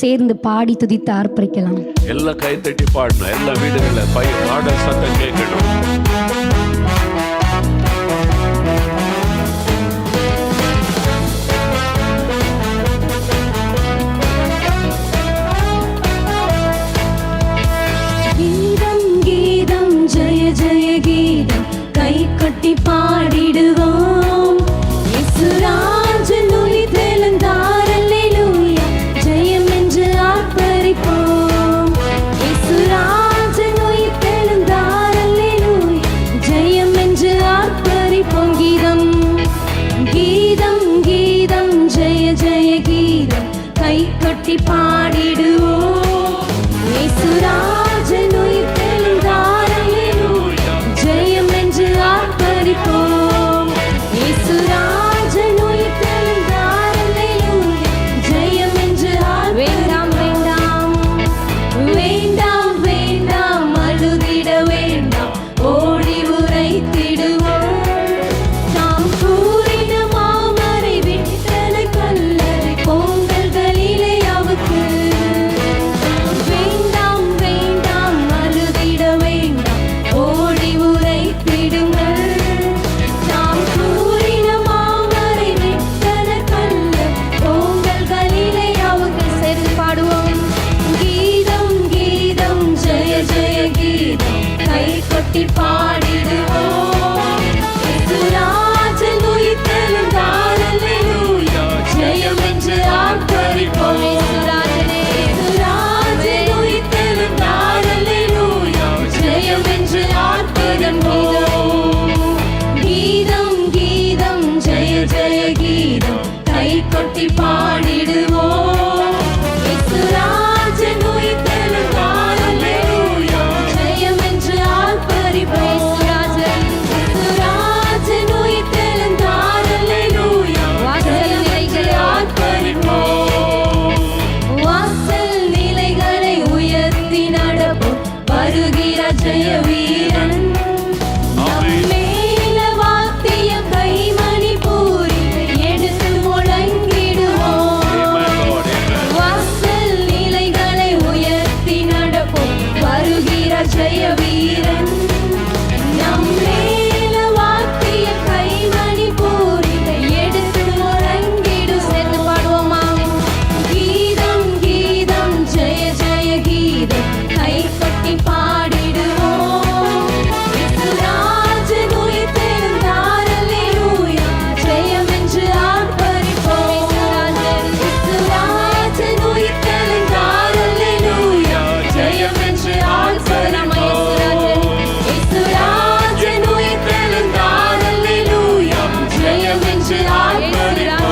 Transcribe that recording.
சேர்ந்து பாடி துதித்து ஆர்ப்பரிக்கலாம் எல்லா கை தட்டி பாடணும். எல்லா வீடுகளில் பை பாடல் சத்தம் கேட்கணும். கீதம் கீதம் ஜெய ஜெய கீதம். கை கட்டி பாடிடுவோம். பாடிடுவோம். into our